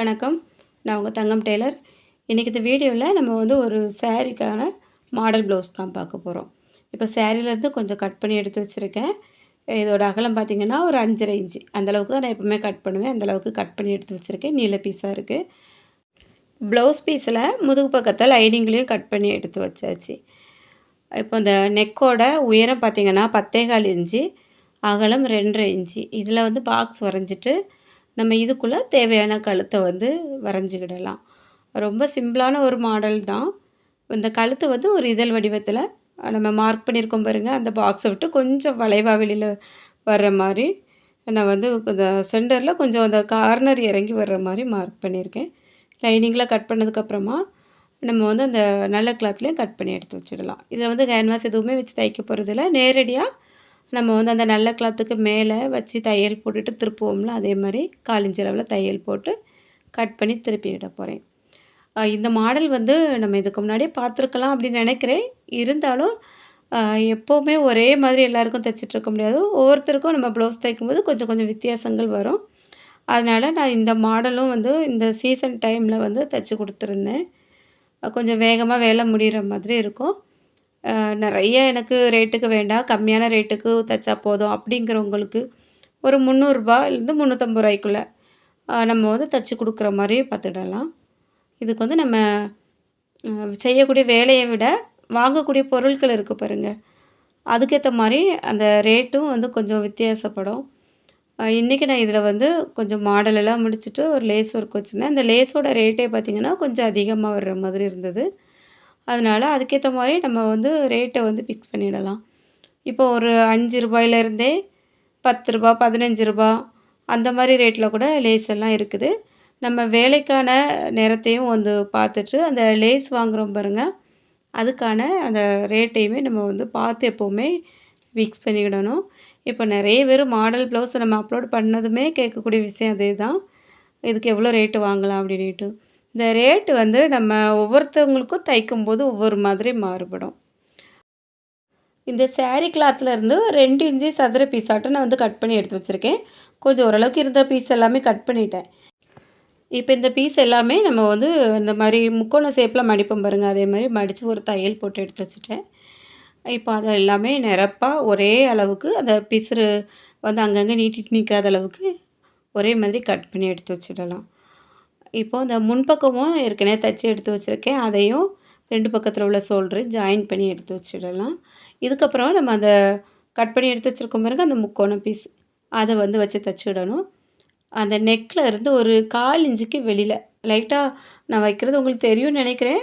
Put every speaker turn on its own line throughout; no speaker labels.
வணக்கம். நான் உங்கள் தங்கம் டெய்லர். இன்றைக்கி இந்த வீடியோவில் நம்ம வந்து ஒரு சேரீக்கான மாடல் ப்ளவுஸ் தான் பார்க்க போகிறோம் இப்போ சேரீலேருந்து கொஞ்சம் கட் பண்ணி எடுத்து வச்சுருக்கேன். இதோட அகலம் பார்த்திங்கன்னா ஒரு அஞ்சரை இன்ச்சு. அந்தளவுக்கு தான் நான் எப்போவுமே கட் பண்ணுவேன். அந்தளவுக்கு கட் பண்ணி எடுத்து வச்சுருக்கேன். நீல பீஸாக இருக்குது ப்ளவுஸ் பீஸில் முதுகு பக்கத்தில் லைனிங்லேயும் கட் பண்ணி எடுத்து வச்சாச்சு. இப்போ இந்த நெக்கோட உயரம் பார்த்திங்கன்னா பத்தேகால் இன்ச்சு. அகலம் ரெண்டரை இன்ச்சு. இதில் வந்து பாக்ஸ் வரைஞ்சிட்டு நம்ம இதுக்குள்ளே தேவையான கழுத்தை வந்து வரைஞ்சிக்கிடலாம். ரொம்ப சிம்பிளான ஒரு மாடல் தான். இந்த கழுத்து வந்து ஒரு இதழ் வடிவத்தில் நம்ம மார்க் பண்ணியிருக்கோம் பாருங்கள் அந்த பாக்ஸை விட்டு கொஞ்சம் வளைவா வெளியில் வர்ற மாதிரி நான் வந்து இந்த சென்டரில் கொஞ்சம் அந்த கார்னர் இறங்கி வர்ற மாதிரி மார்க் பண்ணியிருக்கேன். லைனிங்கில் கட் பண்ணதுக்கப்புறமா நம்ம வந்து அந்த நல்ல கிளாத்லேயும் கட் பண்ணி எடுத்து வச்சிடலாம். இதில் வந்து கேன்வாஸ் எதுவுமே வச்சு தைக்க போகிறதில்ல நேரடியாக நம்ம வந்து அந்த நல்ல கிளாத்துக்கு மேலே வச்சு தையல் போட்டுட்டு திருப்புவோம்ல அதே மாதிரி காலிஞ்சளவில் தையல் போட்டு கட் பண்ணி திருப்பி விட போகிறேன் இந்த மாடல் வந்து நம்ம இதுக்கு முன்னாடியே பார்த்துருக்கலாம் அப்படின்னு நினைக்கிறேன். இருந்தாலும் எப்போவுமே ஒரே மாதிரி எல்லாருக்கும் தைச்சிட்ருக்க முடியாது. ஒவ்வொருத்தருக்கும் நம்ம ப்ளவுஸ் தைக்கும்போது கொஞ்சம் கொஞ்சம் வித்தியாசங்கள் வரும். அதனால் நான் இந்த மாடலும் வந்து இந்த சீசன் டைமில் வந்து தைச்சி கொடுத்துருந்தேன். கொஞ்சம் வேகமாக வேலை முடிகிற மாதிரி இருக்கும். நிறைய எனக்கு ரேட்டுக்கு வேண்டாம். கம்மியான ரேட்டுக்கு தைச்சா போதும் அப்படிங்கிறவங்களுக்கு ஒரு முந்நூறுரூபாலேருந்து முந்நூற்றம்பது ரூபாய்க்குள்ளே நம்ம வந்து தைச்சி கொடுக்குற மாதிரி பார்த்துடலாம். இதுக்கு வந்து நம்ம செய்யக்கூடிய வேலையை விட வாங்கக்கூடிய பொருட்கள் இருக்குது பாருங்கள் அதுக்கேற்ற மாதிரி அந்த ரேட்டும் வந்து கொஞ்சம் வித்தியாசப்படும். இன்றைக்கி நான் இதில் வந்து கொஞ்சம் மாடலெல்லாம் முடிச்சுட்டு ஒரு லேஸ் ஒர்க் வச்சுருந்தேன். அந்த லேஸோட ரேட்டே பார்த்திங்கன்னா கொஞ்சம் அதிகமாக வர்ற மாதிரி இருந்தது. அதனால் அதுக்கேற்ற மாதிரி நம்ம வந்து ரேட்டை வந்து ஃபிக்ஸ் பண்ணிடலாம். இப்போ ஒரு அஞ்சு ரூபாயிலேருந்தே பத்து ரூபா பதினஞ்சு ரூபா அந்த மாதிரி ரேட்டில் கூட லேஸ் எல்லாம் இருக்குது. நம்ம வேலைக்கான நேரத்தையும் வந்து பார்த்துட்டு அந்த லேஸ் வாங்குகிறோம் பாருங்கள் அதுக்கான அந்த ரேட்டையுமே நம்ம வந்து பார்த்து எப்போவுமே ஃபிக்ஸ் பண்ணிக்கிடணும். இப்போ நிறைய பேர் மாடல் ப்ளவுஸை நம்ம அப்லோட் பண்ணதுமே கேட்கக்கூடிய விஷயம் அதே தான் இதுக்கு எவ்வளோ ரேட்டு வாங்கலாம் அப்படின்ட்டு இந்த ரேட்டு வந்து நம்ம ஒவ்வொருத்தவங்களுக்கும் தைக்கும்போது ஒவ்வொரு மாதிரி மாறுபடும். இந்த சேரீ கிளாத்லேருந்து ரெண்டு இன்ச்சு சதுர பீஸாட்டம் நான் வந்து கட் பண்ணி எடுத்து வச்சுருக்கேன். கொஞ்சம் ஓரளவுக்கு இருந்த பீஸ் எல்லாமே கட் பண்ணிட்டேன். இப்போ இந்த பீஸ் எல்லாமே நம்ம வந்து இந்த மாதிரி முக்கோண ஷேப்பில் மடிப்போம் பாருங்கள் அதே மாதிரி மடித்து ஒரு தையல் போட்டு எடுத்து வச்சுட்டேன். இப்போ அதை எல்லாமே நிரப்பாக ஒரே அளவுக்கு அந்த பிசுறு வந்து அங்கங்கே நீட்டிட்டு நிற்காத அளவுக்கு ஒரே மாதிரி கட் பண்ணி எடுத்து வச்சிடலாம். இப்போது இந்த முன்பக்கமும் ஏற்கனவே தைச்சி எடுத்து வச்சுருக்கேன். அதையும் ரெண்டு பக்கத்தில் உள்ள சோல்ட்ரு ஜாயின் பண்ணி எடுத்து வச்சிடலாம். இதுக்கப்புறம் நம்ம அந்த கட் பண்ணி எடுத்து வச்சுருக்கோம் பாருங்க அந்த முக்கோணம் பீஸ் அதை வந்து வச்சு தைச்சிடணும் அந்த நெக்கில் இருந்து ஒரு கால் இஞ்சுக்கு வெளியில். லைட்டாக நான் வைக்கிறது உங்களுக்கு தெரியும்னு நினைக்கிறேன்.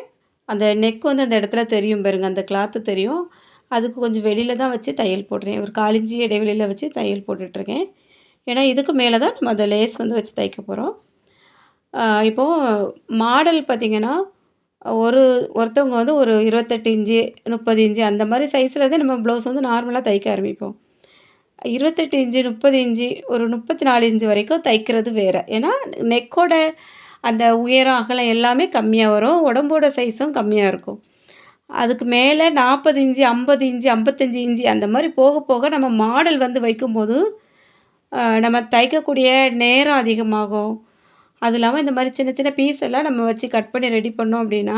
அந்த நெக் வந்து அந்த இடத்துல தெரியும் பாருங்க அந்த கிளாத்து தெரியும். அதுக்கு கொஞ்சம் வெளியில் தான் வச்சு தையல் போடுறேன் ஒரு காலிஞ்சி இடைவெளியில் வச்சு தையல் போட்டுட்ருக்கேன் ஏன்னா இதுக்கு மேலே தான் நம்ம அந்த லேஸ் வந்து வச்சு தைக்க போகிறோம் இப்போது மாடல் பார்த்திங்கன்னா ஒரு ஒருத்தவங்க வந்து ஒரு இருபத்தெட்டு இன்ச்சு முப்பது இன்ச்சு அந்த மாதிரி சைஸில் நம்ம ப்ளவுஸ் வந்து நார்மலாக தைக்க ஆரம்பிப்போம். இருபத்தெட்டு இன்ச்சு முப்பது இன்ச்சு ஒரு முப்பத்தி நாலு இன்ச்சு வரைக்கும் தைக்கிறது வேறு. ஏன்னா நெக்கோட அந்த உயரம் அகலம் எல்லாமே கம்மியாக வரும். உடம்போட சைஸும் கம்மியாக இருக்கும். அதுக்கு மேலே நாற்பது இன்ச்சு ஐம்பது இன்ச்சு ஐம்பத்தஞ்சி இன்ச்சு அந்த மாதிரி போக போக நம்ம மாடல் வந்து வைக்கும்போது நம்ம தைக்கக்கூடிய நேரம் அதிகமாகும். அது இல்லாமல் இந்த மாதிரி சின்ன சின்ன பீஸ் எல்லாம் நம்ம வச்சு கட் பண்ணி ரெடி பண்ணோம் அப்படின்னா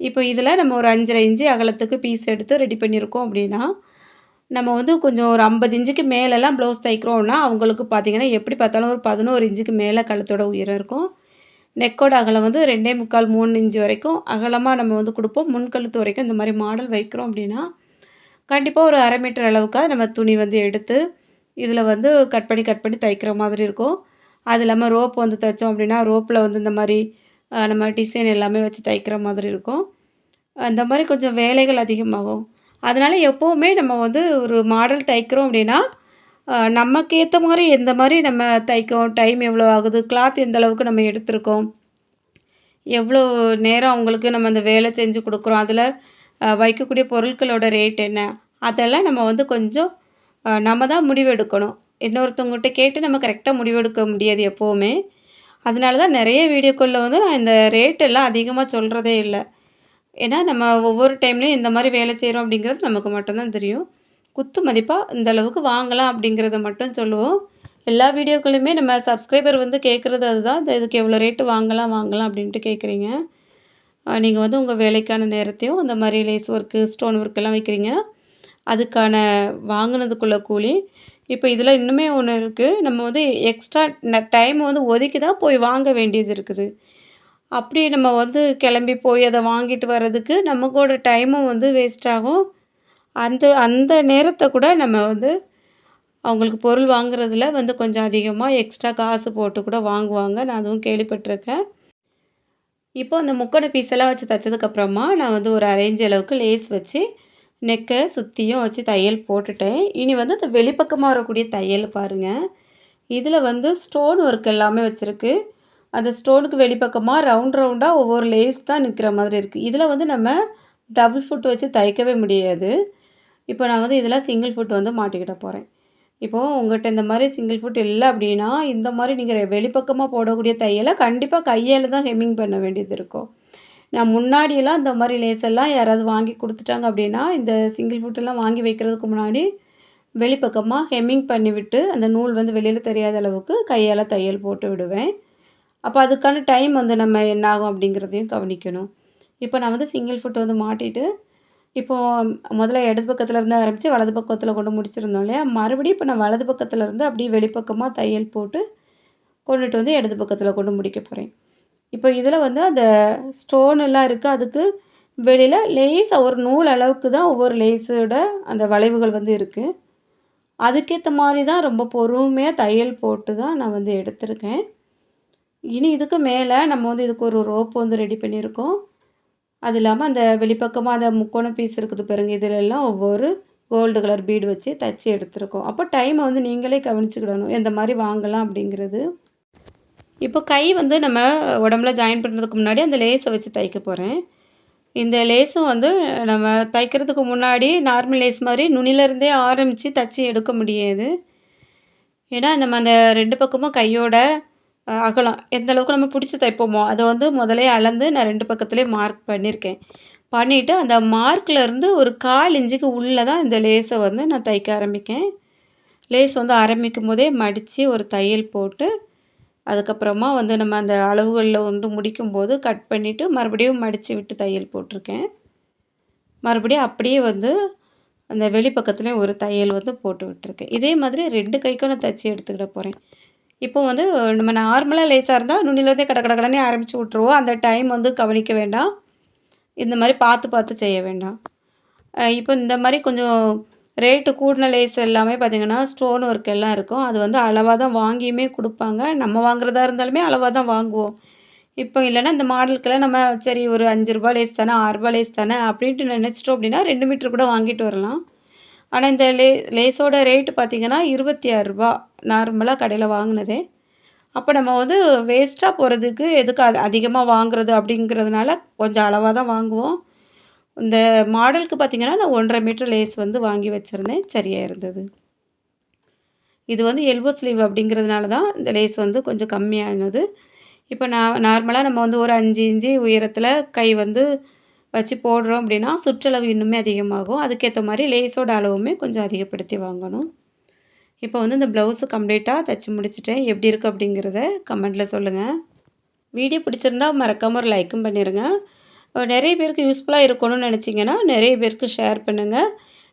இப்போ இதில் நம்ம ஒரு அஞ்சரை இன்ச்சு அகலத்துக்கு பீஸ் எடுத்து ரெடி பண்ணியிருக்கோம் அப்படின்னா நம்ம வந்து கொஞ்சம் ஒரு ஐம்பது இன்ச்சுக்கு மேலெல்லாம் ப்ளவுஸ் தைக்கிறோம்னா அவங்களுக்கு பார்த்திங்கன்னா எப்படி பார்த்தாலும் ஒரு பதினோரு இன்ச்சுக்கு மேலே கழுத்தோட உயரம் இருக்கும். நெக்கோட அகலம் வந்து ரெண்டே முக்கால் மூணு இன்ச்சு வரைக்கும் அகலமாக நம்ம வந்து கொடுப்போம். முன்கழுத்து வரைக்கும் இந்த மாதிரி மாடல் வைக்கிறோம் அப்படின்னா கண்டிப்பாக ஒரு அரை மீட்டர் அளவுக்காக நம்ம துணி வந்து எடுத்து இதில் வந்து கட் பண்ணி கட் பண்ணி தைக்கிற மாதிரி இருக்கும். அது இல்லாமல் ரோப் வந்து தைச்சோம் அப்படின்னா ரோப்பில் வந்து இந்த மாதிரி நம்ம டிசைன் எல்லாமே வச்சு தைக்கிற மாதிரி இருக்கும். அந்த மாதிரி கொஞ்சம் வேலைகள் அதிகமாகும். அதனால் எப்போவுமே நம்ம வந்து ஒரு மாடல் தைக்கிறோம் அப்படின்னா நமக்கு ஏற்ற மாதிரி எந்த மாதிரி நம்ம தைக்கோம். டைம் எவ்வளோ ஆகுது? கிளாத் எந்த அளவுக்கு நம்ம எடுத்திருக்கோம்? எவ்வளோ நேரம் அவங்களுக்கு நம்ம அந்த வேலை செஞ்சு கொடுக்குறோம்? அதில் வைக்கக்கூடிய பொருட்களோட ரேட் என்ன? அதெல்லாம் நம்ம வந்து கொஞ்சம் நம்ம தான் முடிவு எடுக்கணும் இன்னொருத்தவங்ககிட்ட கேட்டு நம்ம கரெக்டாக முடிவெடுக்க முடியாது எப்போவுமே. அதனால தான் நிறைய வீடியோக்களில் வந்து நான் இந்த ரேட்டெல்லாம் அதிகமாக சொல்கிறதே இல்லை. ஏன்னா நம்ம ஒவ்வொரு டைம்லேயும் இந்த மாதிரி வேலை செய்கிறோம் அப்படிங்கிறது நமக்கு மட்டும்தான் தெரியும். குத்து மதிப்பாக இந்த அளவுக்கு வாங்கலாம் அப்படிங்கிறத மட்டும் சொல்லுவோம். எல்லா வீடியோக்களுமே நம்ம சப்ஸ்கிரைபர் வந்து கேட்குறது அதுதான். இந்த இதுக்கு எவ்வளோ ரேட்டு வாங்கலாம் வாங்கலாம் அப்படின்ட்டு கேட்குறீங்க. நீங்கள் வந்து உங்கள் வேலைக்கான நேரத்தையும் அந்த மாதிரி லேஸ் ஒர்க்கு ஸ்டோன் ஒர்க்கெல்லாம் வைக்கிறீங்கன்னா அதுக்கான வாங்கினதுக்குள்ள கூலி இப்போ இதில் இன்னுமே ஒன்று இருக்குது நம்ம வந்து எக்ஸ்ட்ரா ந டைம் வந்து ஒதுக்கி தான் போய் வாங்க வேண்டியது இருக்குது. அப்படி நம்ம வந்து கிளம்பி போய் அதை வாங்கிட்டு வர்றதுக்கு நமக்கோட டைமும் வந்து வேஸ்ட் ஆகும். அந்த அந்த நேரத்தை கூட நம்ம வந்து அவங்களுக்கு பொருள் வாங்குறதுல வந்து கொஞ்சம் அதிகமாக எக்ஸ்ட்ரா காசு போட்டு கூட வாங்குவாங்க. நான் அதுவும் கேள்விப்பட்டிருக்கேன். இப்போ அந்த முக்கோண பீஸெல்லாம் வச்சு தைச்சதுக்கப்புறமா நான் வந்து ஒரு அரேஞ்ச் அளவுக்கு லேஸ் வச்சு நெக்கை சுற்றியும் வச்சு தையல் போட்டுட்டேன். இனி வந்து அந்த வெளிப்பக்கமாக வரக்கூடிய தையல் பாருங்கள் இதில் வந்து ஸ்டோன் ஒர்க் எல்லாமே வச்சுருக்கு. அந்த ஸ்டோனுக்கு வெளிப்பக்கமாக ரவுண்ட் ரவுண்டாக ஒவ்வொரு லேஸ் தான் நிற்கிற மாதிரி இருக்குது இதில் வந்து நம்ம டபுள் ஃபுட் வச்சு தைக்கவே முடியாது. இப்போ நான் வந்து இதில் சிங்கிள் ஃபுட் வந்து மாட்டிக்கிட்ட போகிறேன் இப்போது உங்கள்கிட்ட இந்த மாதிரி சிங்கிள் ஃபுட் இல்லை அப்படின்னா இந்த மாதிரி நீங்கள் வெளிப்பக்கமாக போடக்கூடிய தையலை கண்டிப்பாக கையால் தான் ஹெம்மிங் பண்ண வேண்டியது இருக்கும். நான் முன்னாடியெல்லாம் இந்த மாதிரி லேஸெல்லாம் யாராவது வாங்கி கொடுத்துட்டாங்க அப்படின்னா இந்த சிங்கிள் ஃபுட்டெல்லாம் வாங்கி வைக்கிறதுக்கு முன்னாடி வெளிப்பக்கமாக ஹெம்மிங் பண்ணிவிட்டு அந்த நூல் வந்து வெளியில் தெரியாத அளவுக்கு கையால் தையல் போட்டு விடுவேன். அப்போ அதுக்கான டைம் வந்து நம்ம என்ன ஆகும் அப்படிங்கிறதையும் கவனிக்கணும். இப்போ நான் வந்து சிங்கிள் ஃபுட் வந்து மாட்டிட்டு இப்போது முதல்ல இடது பக்கத்தில் இருந்து ஆரம்பித்து வலது பக்கத்தில் கொண்டு முடிச்சிருந்தோம் இல்லையா? மறுபடியும் இப்போ நான் வலது பக்கத்தில் இருந்து அப்படியே வெளிப்பக்கமாக தையல் போட்டு கொண்டுட்டு வந்து இடது பக்கத்தில் கொண்டு முடிக்க போகிறேன் இப்போ இதில் வந்து அந்த ஸ்டோன் எல்லாம் இருக்குது அதுக்கு வெளியில் லேஸாக ஒரு நூல் அளவுக்கு தான் ஒவ்வொரு லேஸோட அந்த வளைவுகள் வந்து இருக்குது அதுக்கேற்ற மாதிரி தான் ரொம்ப பொறுமையாக தையல் போட்டு தான் நான் வந்து எடுத்திருக்கேன். இனி இதுக்கு மேலே நம்ம வந்து இதுக்கு ஒரு ரோப் வந்து ரெடி பண்ணியிருக்கோம். அது இல்லாமல் அந்த வெளிப்பக்கமாக அந்த முக்கோண பீஸ் இருக்குது பாருங்க இதிலெல்லாம் ஒவ்வொரு கோல்டு கலர் பீடு வச்சு தச்சு எடுத்திருக்கோம். அப்போ டைமை வந்து நீங்களே கவனிச்சுக்கிடணும் எந்த மாதிரி வாங்கலாம் அப்படிங்கிறது. இப்போ கை வந்து நம்ம உடம்புல ஜாயின் பண்ணுறதுக்கு முன்னாடி அந்த லேஸை வச்சு தைக்க போகிறேன் இந்த லேஸும் வந்து நம்ம தைக்கிறதுக்கு முன்னாடி நார்மல் லேஸ் மாதிரி நுனிலேருந்தே ஆரம்பித்து தச்சு எடுக்க முடியாது. ஏன்னா நம்ம அந்த ரெண்டு பக்கமும் கையோட அகலம். எந்த அளவுக்கு நம்ம பிடிச்சி தைப்போமோ அதை வந்து முதலே அளந்து நான் ரெண்டு பக்கத்துலேயே மார்க் பண்ணியிருக்கேன் பண்ணிவிட்டு அந்த மார்க்லேருந்து ஒரு கால் இஞ்சுக்கு உள்ளே தான் இந்த லேஸை வந்து நான் தைக்க ஆரம்பிக்கேன். லேஸ் வந்து ஆரம்பிக்கும் போதே மடித்து ஒரு தையல் போட்டு அதுக்கப்புறமா வந்து நம்ம அந்த அளவுகளில் வந்து முடிக்கும்போது கட் பண்ணிவிட்டு மறுபடியும் மடித்து விட்டு தையல் போட்டிருக்கேன். மறுபடியும் அப்படியே வந்து அந்த வெளிப்பக்கத்துலேயும் ஒரு தையல் வந்து போட்டு விட்டுருக்கேன். இதே மாதிரி ரெண்டு கைக்கும் நான் தைச்சி எடுத்துக்கிட போகிறேன் இப்போ வந்து நம்ம நார்மலாக லேஸாக இருந்தால் நுனிலேருந்தே கட கட கடனே ஆரம்பித்து விட்ருவோம் அந்த டைம் வந்து கவனிக்க வேண்டாம். இந்த மாதிரி பார்த்து பார்த்து செய்ய வேண்டாம். இப்போ இந்த மாதிரி கொஞ்சம் ரேட்டு கூடின லேஸ் எல்லாமே பார்த்திங்கன்னா ஸ்டோன் ஒர்க் எல்லாம் இருக்கும். அது வந்து அளவாக தான் வாங்கியுமே கொடுப்பாங்க. நம்ம வாங்குறதா இருந்தாலுமே அளவாக தான் வாங்குவோம். இப்போ இல்லைன்னா இந்த மாடலுக்கெல்லாம் நம்ம சரி ஒரு அஞ்சு ரூபா லேஸ் தானே ஆறுரூபா லேஸ் தானே அப்படின்ட்டு நினச்சிட்டோம் அப்படின்னா ரெண்டு மீட்ரு கூட வாங்கிட்டு வரலாம். ஆனால் இந்த லே லேஸோட ரேட்டு பார்த்திங்கன்னா இருபத்தி ஆறுரூபா நார்மலாக கடையில் வாங்கினதே. அப்போ நம்ம வந்து வேஸ்ட்டாக போகிறதுக்கு எதுக்கு அது அதிகமாக வாங்குறது அப்படிங்கிறதுனால கொஞ்சம் அளவாக தான் வாங்குவோம். இந்த மாடலுக்கு பார்த்திங்கன்னா நான் ஒன்றரை மீட்டர் லேஸ் வந்து வாங்கி வச்சுருந்தேன். சரியாக இருந்தது. இது வந்து எல்போ ஸ்லீவ் அப்படிங்கிறதுனால தான் இந்த லேஸ் வந்து கொஞ்சம் கம்மியானது. இப்போ நான் நார்மலாக நம்ம வந்து ஒரு அஞ்சு இன்ச்சு உயரத்தில் கை வந்து வச்சு போடுறோம் அப்படின்னா சுற்றளவு இன்னுமே அதிகமாகும். அதுக்கேற்ற மாதிரி லேஸோட அளவுமே கொஞ்சம் அதிகப்படுத்தி வாங்கணும். இப்போ வந்து இந்த ப்ளவுஸு கம்ப்ளீட்டாக தைச்சி முடிச்சிட்டேன். எப்படி இருக்குது அப்படிங்கிறத கமெண்ட்டில் சொல்லுங்கள் வீடியோ பிடிச்சிருந்தா மறக்காமல் ஒரு லைக்கும் பண்ணிடுங்க நிறைய பேருக்கு யூஸ்ஃபுல்லாக இருக்கணும்னு நினச்சிங்கன்னா நிறைய பேருக்கு ஷேர் பண்ணுங்கள்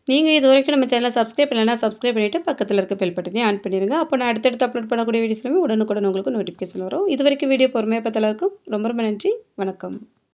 நீங்கள் இது வரைக்கும் நம்ம சேனலை சப்ஸ்கிரைப் இல்லைனா சப்ஸ்கிரைப் பண்ணிவிட்டு பக்கத்தில் இருக்க பெல் பட்டனையும் ஆன் பண்ணிடுங்க அப்போ நான் அடுத்தடுத்து அப்லோட் பண்ணக்கூடிய வீடியோஸ்லாமே உடனுக்குடன் உங்களுக்கு நோட்டிஃபிகேஷன் வரும். இது வரைக்கும் வீடியோ பொறுமையாக பார்த்தாலும் இருக்கும் ரொம்ப ரொம்ப நன்றி. வணக்கம்.